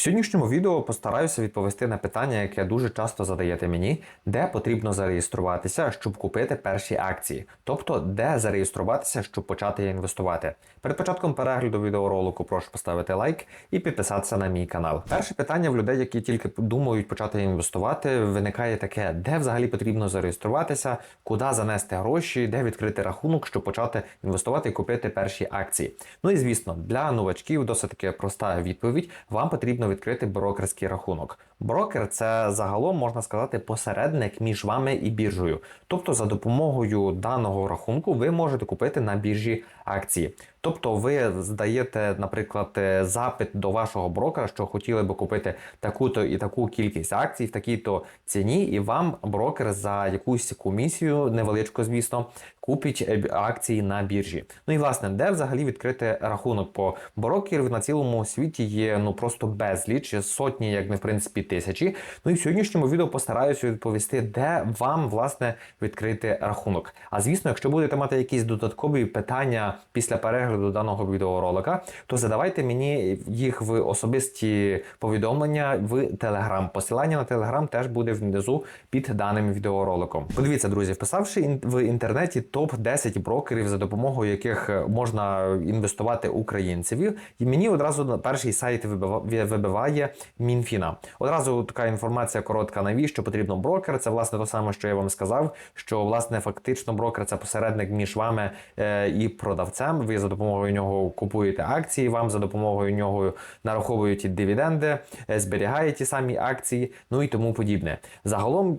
В сьогоднішньому відео постараюся відповісти на питання, яке дуже часто задаєте мені, де потрібно зареєструватися, щоб купити перші акції, тобто де зареєструватися, щоб почати інвестувати. Перед початком перегляду відеоролику прошу поставити лайк і підписатися на мій канал. Перше питання в людей, які тільки думають почати інвестувати, виникає таке, де взагалі потрібно зареєструватися, куди занести гроші, де відкрити рахунок, щоб почати інвестувати і купити перші акції. Ну і звісно, для новачків досить таки проста відповідь. Вам потрібно відкрити брокерський рахунок. Брокер це загалом можна сказати посередник між вами і біржею. Тобто, за допомогою даного рахунку ви можете купити на біржі акції. Тобто, ви здаєте, наприклад, е, запит до вашого брокера, що хотіли би купити таку-то і таку кількість акцій в такій-то ціні, і вам брокер за якусь комісію, невеличку, звісно, купить е, акції на біржі. Ну і власне, де взагалі відкрити рахунок по брокерів на цілому світі є ну просто безліч, сотні, як не в принципі тисячі. Ну і в сьогоднішньому відео постараюся відповісти, де вам власне відкрити рахунок. А звісно, якщо будете мати якісь додаткові питання після перегляду даного відеоролика, то задавайте мені їх в особисті повідомлення в Telegram. Посилання на Telegram теж буде внизу під даним відеороликом. Подивіться, друзі, вписавши в інтернеті топ 10 брокерів, за допомогою яких можна інвестувати українцеві, і мені одразу на перший сайт вибива- вибиває Мінфіна. Одразу така інформація коротка. Навіщо потрібно брокер? Це власне те саме, що я вам сказав. Що власне фактично брокер це посередник між вами е, і продавцем. Ви за допомогою нього купуєте акції, вам за допомогою нього нараховують дивіденди, е, зберігають ті самі акції, ну і тому подібне. Загалом,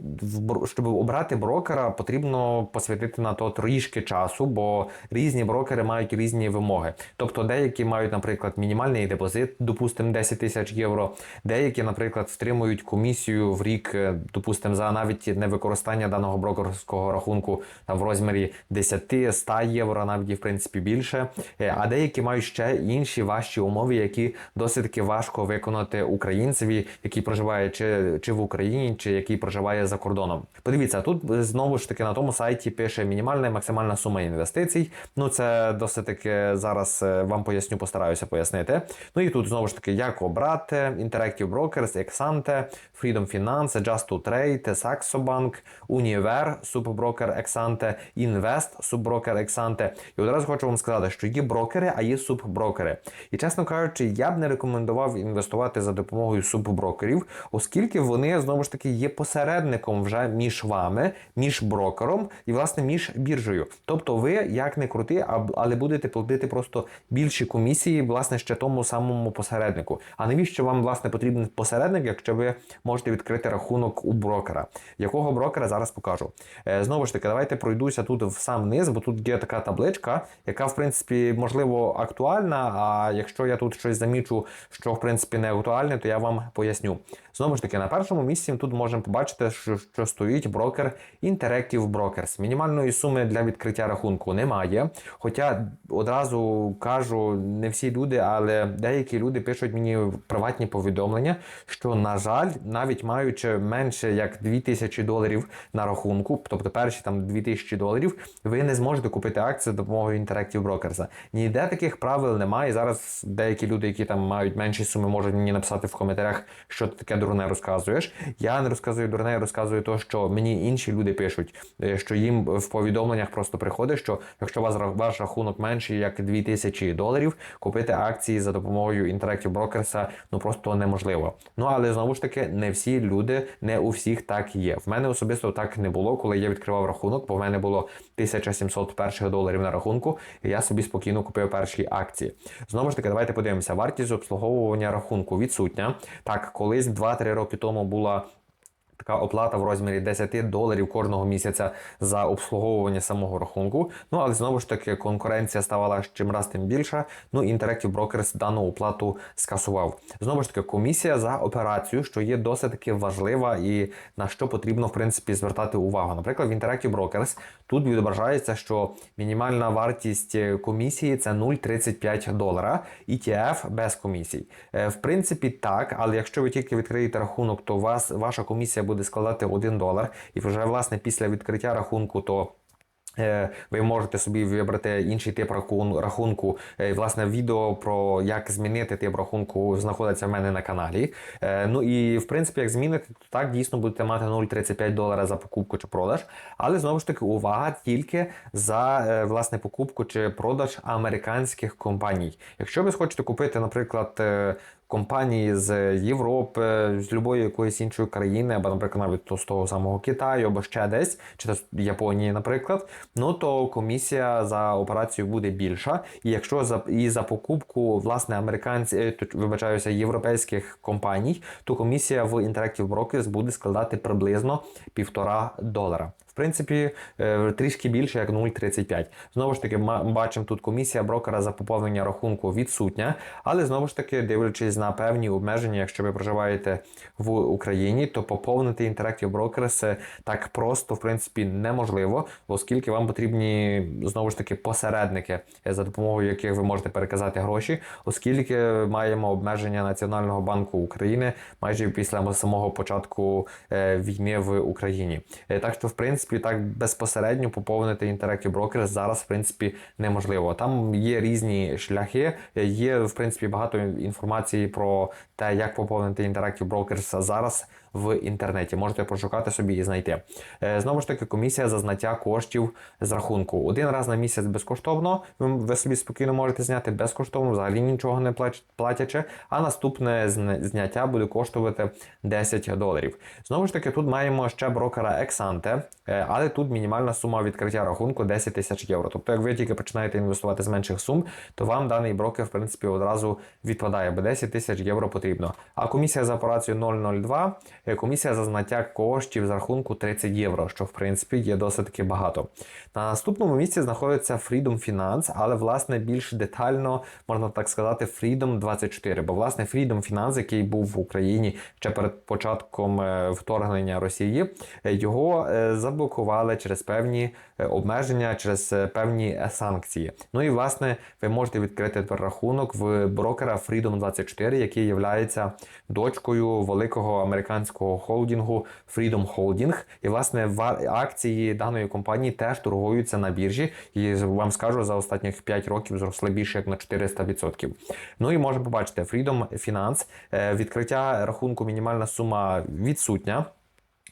щоб обрати брокера, потрібно посвятити на то трішки часу, бо різні брокери мають різні вимоги. Тобто, деякі мають, наприклад, мінімальний депозит, допустимо, 10 тисяч євро. Деякі, наприклад, стримують комісію в рік, е, допустимо, за навіть невикористання даного брокерського рахунку там в розмірі 10-100 євро, навіть в принципі більше. Е, А деякі мають ще інші важчі умови, які досить таки важко виконати українцеві, який проживає чи, чи в Україні, чи який проживає за кордоном. Подивіться, тут знову ж таки на тому сайті пише мінімальна і максимальна сума інвестицій. Ну це досить таки зараз е, вам поясню, постараюся пояснити. Ну і тут знову ж таки, як обрати Interactive Brokers, Exante, Freedom Finance, Just to Trade, Saxo Bank, Univer, Subbroker Exante, Invest, Subbroker Exante. І одразу хочу вам сказати, що є брокери, а є субброкери. І чесно кажучи, я б не рекомендував інвестувати за допомогою субброкерів, оскільки вони знову ж таки є посередником вже між вами, між брокером і власне між біржею. Тобто ви як не крути, але будете платити просто більші комісії, власне, ще тому самому посереднику. А навіщо вам власне потрібен посередник, якщо ви можете відкрити рахунок у брокера? Якого брокера зараз покажу? Е, Знову ж таки, давайте пройдуся тут в сам низ, бо тут є така табличка, яка в принципі можливо актуальна. А якщо я тут щось замічу, що в принципі не актуальне, то я вам поясню. Знову ж таки, на першому місці тут можемо побачити, що, що стоїть брокер Interactive Brokers. Мінімальної суми для відкриття рахунку немає. Хоча одразу кажу, не всі люди, але деякі люди пишуть мені приватні повідомлення, що, на жаль, навіть маючи менше як 2000 доларів на рахунку, тобто перші там 2000 доларів, ви не зможете купити акції за допомогою Interactive Brokers. Ніде таких правил немає. Зараз деякі люди, які там мають менші суми, можуть мені написати в коментарях, що ти таке дурне розказуєш. Я не розказую дурне, я розказую те, що мені інші люди пишуть, е, що їм в повідомленнях просто приходить, що якщо вас ваш рахунок менший як 2000 доларів, купити акції за допомогою Interactive Brokers ну просто неможливо. Ну але знову ж таки, не всі люди, не у всіх так є. В мене особисто так не було, коли я відкривав рахунок, бо в мене було 1700 перших доларів на рахунку, і я собі спокійно купив перші акції. Знову ж таки, давайте подивимося. Вартість обслуговування рахунку відсутня. Так, колись 2-3 роки тому була така оплата в розмірі 10 доларів кожного місяця за обслуговування самого рахунку. Ну але знову ж таки конкуренція ставала чим раз тим більша. Ну Interactive Brokers дану оплату скасував. Знову ж таки, комісія за операцію, що є досить таки важлива і на що потрібно в принципі звертати увагу. Наприклад, в Interactive Brokers тут відображається, що мінімальна вартість комісії це 0,35 долара, ETF без комісій. Е, В принципі, так, але якщо ви тільки відкриєте рахунок, то вас ваша комісія буде складати 1 долар, і вже власне після відкриття рахунку, то Е, Ви можете собі вибрати інший тип рахунку. Е, Власне, відео про як змінити тип рахунку знаходиться в мене на каналі. Е, Ну і в принципі, як змінити, то так дійсно будете мати 0,35 долара за покупку чи продаж. Але знову ж таки, увага тільки за власне покупку чи продаж американських компаній. Якщо ви хочете купити, наприклад, компанії з Європи, з любої якоїсь іншої країни, або, наприклад, навіть то з того самого Китаю, або ще десь, чи то з Японії, наприклад, ну то комісія за операцію буде більша. І якщо за і за покупку власне американці, е, вибачаюся, європейських компаній, то комісія в Interactive Brokers буде складати приблизно півтора долара. В принципі, е, трішки більше як 0,35. Знову ж таки, бачимо тут комісія брокера за поповнення рахунку відсутня, але знову ж таки, дивлячись на певні обмеження, якщо ви проживаєте в Україні, то поповнити Interactive Brokers так просто, в принципі, неможливо, оскільки вам потрібні знову ж таки посередники, е, за допомогою яких ви можете переказати гроші, оскільки маємо обмеження Національного банку України майже після самого початку е, війни в Україні. Так що, в принципі, так безпосередньо поповнити Interactive Brokers зараз, в принципі, неможливо. Там є різні шляхи, є в принципі багато інформації про те, як поповнити Interactive Brokers зараз в інтернеті. Можете пошукати собі і знайти. Е, Знову ж таки, комісія за зняття коштів з рахунку. Один раз на місяць безкоштовно. Ви собі спокійно можете зняти безкоштовно, взагалі нічого не платячи. А наступне зняття буде коштувати 10 доларів. Знову ж таки, тут маємо ще брокера Ексанте, але тут мінімальна сума відкриття рахунку 10 тисяч євро. Тобто, як ви тільки починаєте інвестувати з менших сум, то вам даний брокер, в принципі, одразу відпадає, бо 10 тисяч євро потрібно. А комісія за операцію 002, е, комісія за зняття коштів з рахунку 30 євро, що в принципі є досить таки багато. На наступному місці знаходиться Freedom Finance, але власне більш детально можна так сказати Freedom 24. Бо власне Freedom Finance, який був в Україні ще перед початком е, вторгнення Росії, е, його е, заблокували через певні е, обмеження, через е, певні е, санкції. Ну і власне ви можете відкрити рахунок в брокера Freedom 24, який є дочкою великого американського холдингу Freedom Holding. І власне акції даної компанії теж торгуються на біржі. І вам скажу, за останніх 5 років зросли більше як на 400%. Ну і можемо побачити Freedom Finance, відкриття рахунку мінімальна сума відсутня.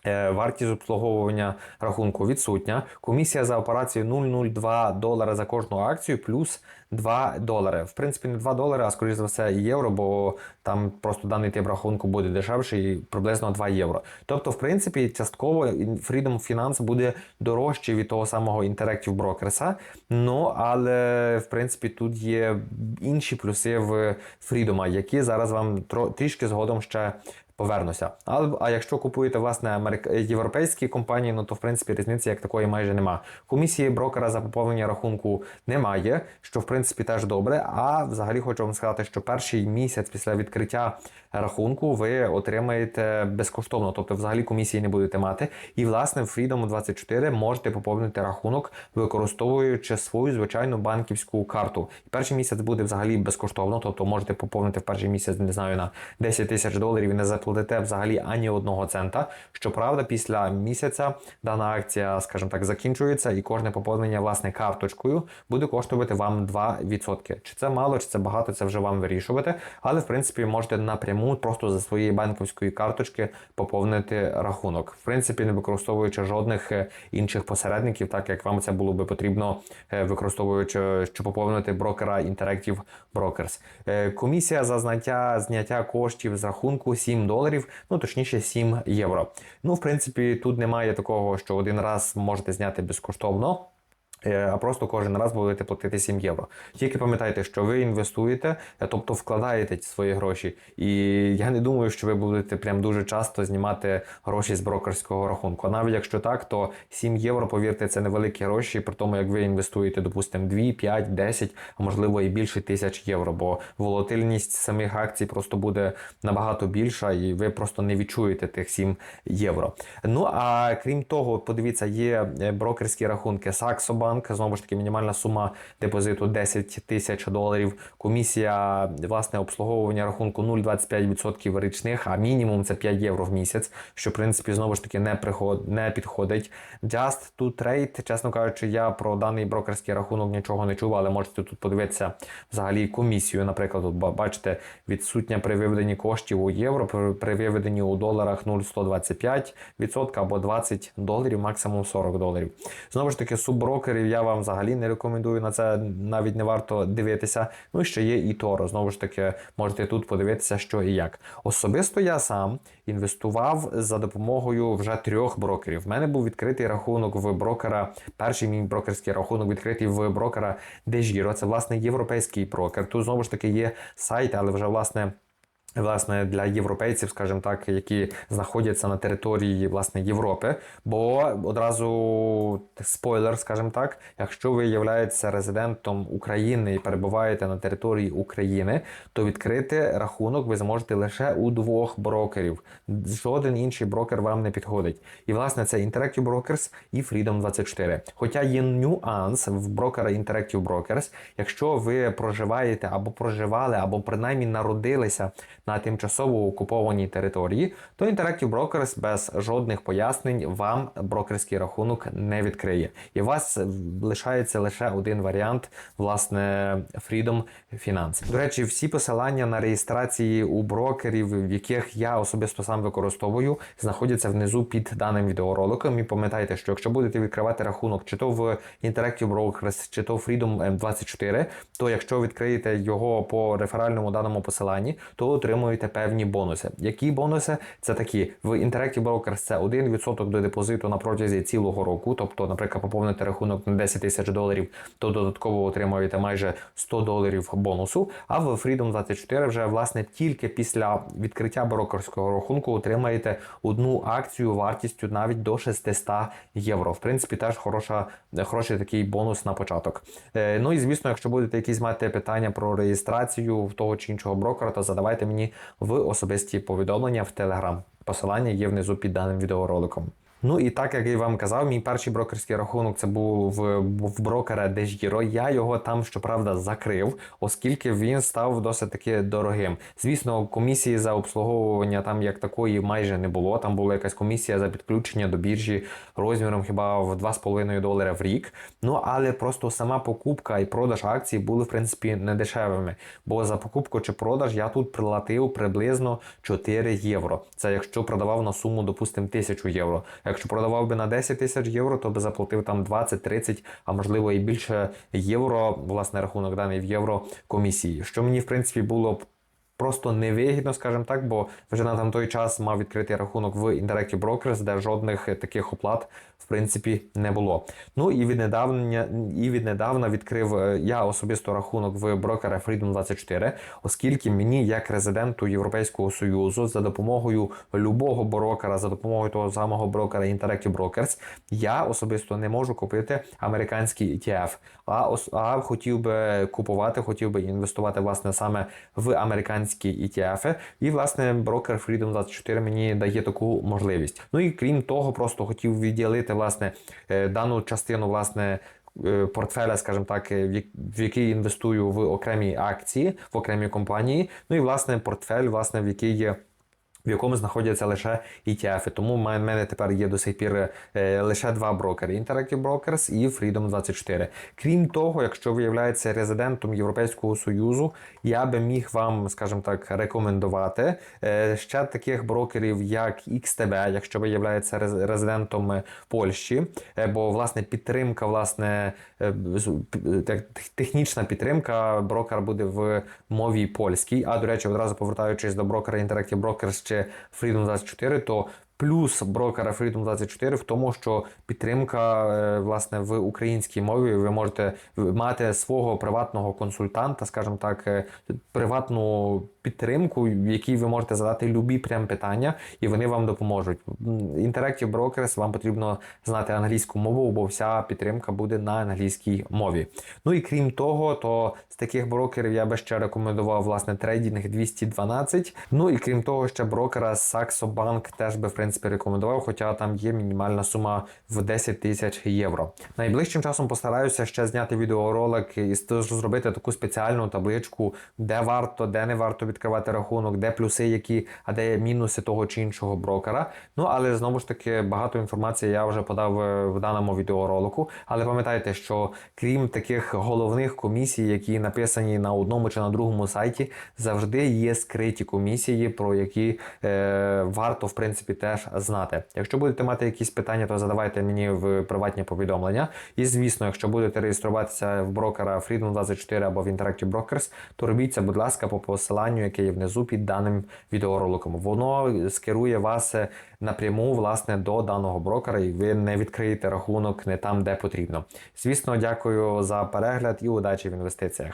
Е, Вартість обслуговування рахунку відсутня. Комісія за операцію 0,02 долара за кожну акцію плюс 2 долари. В принципі, не 2 долари, а скоріш за все євро, бо там просто даний тип рахунку буде дешевший, приблизно 2 євро. Тобто, в принципі, частково Freedom Finance буде дорожчий від того самого Interactive Brokers. Ну, але в принципі тут є інші плюси в Freedom, які зараз вам трішки згодом ще повернуся. А, а якщо купуєте власне америк... європейські компанії, ну то в принципі різниці як такої майже нема. Комісії брокера за поповнення рахунку немає, що в принципі теж добре. А взагалі хочу вам сказати, що перший місяць після відкриття рахунку ви отримаєте безкоштовно, тобто взагалі комісії не будете мати. І власне в Freedom 24 можете поповнити рахунок, використовуючи свою звичайну банківську карту. Перший місяць буде взагалі безкоштовно, тобто можете поповнити в перший місяць, не знаю, на 10 тисяч доларів і не заплатите взагалі ані одного цента. Щоправда, після місяця дана акція, скажімо так, закінчується, і кожне поповнення власне карточкою буде коштувати вам 2%. Чи це мало, чи це багато, це вже вам вирішувати. Але в принципі можете напряму просто за своєї банківської карточки поповнити рахунок. В принципі, не використовуючи жодних е, інших посередників, так як вам це було би потрібно, е, використовуючи щоб поповнити брокера Interactive Brokers. Е, Комісія за зняття зняття коштів з рахунку 7 доларів, ну точніше 7 євро. Ну, в принципі, тут немає такого, що один раз можете зняти безкоштовно. Е, А просто кожен раз будете платити 7 євро. Тільки пам'ятайте, що ви інвестуєте, е, тобто вкладаєте свої гроші. І я не думаю, що ви будете прям дуже часто знімати гроші з брокерського рахунку. А навіть якщо так, то 7 євро, повірте, це невеликі гроші, при тому, як ви інвестуєте, допустимо, 2, 5, 10, а можливо і більше тисяч євро. Бо волатильність самих акцій просто буде набагато більша, і ви просто не відчуєте тих 7 євро. Ну а крім того, подивіться, є е, брокерські рахунки Saxo Bank, знову ж таки, мінімальна сума депозиту 10 тисяч доларів. Комісія власне обслуговування рахунку 0,25% річних, а мінімум це 5 євро в місяць, що в принципі знову ж таки не приход, не підходить. Just to trade, чесно кажучи, я про даний брокерський рахунок нічого не чув, але можете тут подивитися взагалі комісію. Наприклад, тут бачите, відсутня при виведенні коштів у євро, при, виведенні у доларах 0,125% або 20 доларів, максимум 40 доларів. Знову ж таки, субброкерів я вам взагалі не рекомендую на це, навіть не варто дивитися. Ну і ще є і Торо. Знову ж таки, можете тут подивитися, що і як. Особисто я сам інвестував за допомогою вже трьох брокерів. В мене був відкритий рахунок в брокера. Перший мій брокерський рахунок відкритий в брокера Degiro. Це власне європейський брокер. Тут знову ж таки є сайт, але вже власне. Власне, для європейців, скажімо так, які знаходяться на території власне Європи, бо одразу спойлер, скажімо так, якщо ви являєтеся резидентом України і перебуваєте на території України, то відкрити рахунок ви зможете лише у двох брокерів. Жоден інший брокер вам не підходить. І власне це Interactive Brokers і Freedom 24. Хоча є нюанс в брокера Interactive Brokers, якщо ви проживаєте або проживали, або принаймні народилися на тимчасово окупованій території, то Interactive Brokers без жодних пояснень вам брокерський рахунок не відкриє. І у вас лишається лише один варіант, власне, Freedom Finance. До речі, всі посилання на реєстрації у брокерів, в яких я особисто сам використовую, знаходяться внизу під даним відеороликом. І пам'ятайте, що якщо будете відкривати рахунок, чи то в Interactive Brokers, чи то Freedom 24, то якщо відкриєте його по реферальному даному посиланні, то отримуєте певні бонуси. Які бонуси? Це такі в Interactive Brokers це 1% до депозиту на протязі цілого року. Тобто, наприклад, поповнити рахунок на 10 тисяч доларів, то додатково отримуєте майже 100 доларів бонусу. А в Freedom 24 вже власне тільки після відкриття брокерського рахунку отримаєте одну акцію вартістю навіть до 600 євро. В принципі, теж хороша, хороший такий бонус на початок. Е, ну і звісно, якщо будете якісь мати питання про реєстрацію того чи іншого брокера, то задавайте мені в особисті повідомлення в Telegram. Посилання є внизу під даним відеороликом. Ну і так як я вам казав, мій перший брокерський рахунок це був в, брокера Дежгіро. Я його там, щоправда, закрив, оскільки він став досить таки дорогим. Звісно, комісії за обслуговування там як такої майже не було. Там була якась комісія за підключення до біржі розміром хіба в 2,5 долара в рік. Ну але просто сама покупка і продаж акцій були в принципі не дешевими. Бо за покупку чи продаж я тут прилатив приблизно 4 євро. Це якщо продавав на суму, допустимо, 1000 євро. Якщо продавав би на 10 тисяч євро, то би заплатив там 20-30, а можливо і більше євро, власне, рахунок даний в євро комісії. Що мені в принципі було б просто невигідно, скажімо так, бо вже на там той час мав відкритий рахунок в Interactive Brokers, де жодних таких оплат в принципі не було. Ну і віднедавна і віднедавна відкрив е, я особисто рахунок в брокера Freedom 24, оскільки мені, як резиденту Європейського Союзу, за допомогою любого брокера, за допомогою того самого брокера Interactive Brokers, я особисто не можу купити американський ETF, а, а хотів би купувати, хотів би інвестувати власне саме в американські ETF. І власне брокер Freedom 24 мені дає таку можливість. Ну і крім того, просто хотів відділити власне е, дану частину власне. е, Портфеля, скажімо так, е, в який інвестую в окремі акції, в окремі компанії. Ну і власне портфель, власне, в який є в якому знаходяться лише ETF. Тому в мене тепер є до сих пір е, лише два брокери: Interactive Brokers і Freedom 24. Крім того, якщо ви являєтеся резидентом Європейського Союзу, я би міг вам, скажімо так, рекомендувати е, ще таких брокерів, як XTB, якщо ви являєтеся резидентом е, Польщі, бо власне підтримка, власне, технічна підтримка брокера буде в мові польській. А до речі, одразу повертаючись до брокера Interactive Brokers чи Freedom 24, то Плюс брокера Freedom 24 в тому, що підтримка е, власне в українській мові ви можете мати свого приватного консультанта, скажімо так, е, приватну підтримку, в якій ви можете задати любі прям питання, і вони вам допоможуть. Interactive Brokers вам потрібно знати англійську мову, бо вся підтримка буде на англійській мові. Ну і крім того, то з таких брокерів я би ще рекомендував власне трейдінг 212. Ну і крім того, ще брокера Saxo Bank теж би в принципі принципі рекомендував, хоча там є мінімальна сума в 10 тисяч євро. Найближчим часом постараюся ще зняти відеоролик і зробити таку спеціальну табличку, де варто, де не варто відкривати рахунок, де плюси, які, а де мінуси того чи іншого брокера. Ну але знову ж таки багато інформації я вже подав е, в даному відеоролику. Але пам'ятайте, що крім таких головних комісій, які написані на одному чи на другому сайті, завжди є скриті комісії, про які е, варто в принципі теж знати. Якщо будете мати якісь питання, то задавайте мені в приватні повідомлення. І звісно, якщо будете реєструватися в брокера Freedom24 або в Interactive Brokers, то робіть це, будь ласка, по посиланню, яке є внизу під даним відеороликом. Воно скерує вас е, напряму власне до даного брокера, і ви не відкриєте рахунок не там, де потрібно. Звісно, дякую за перегляд і удачі в інвестиціях.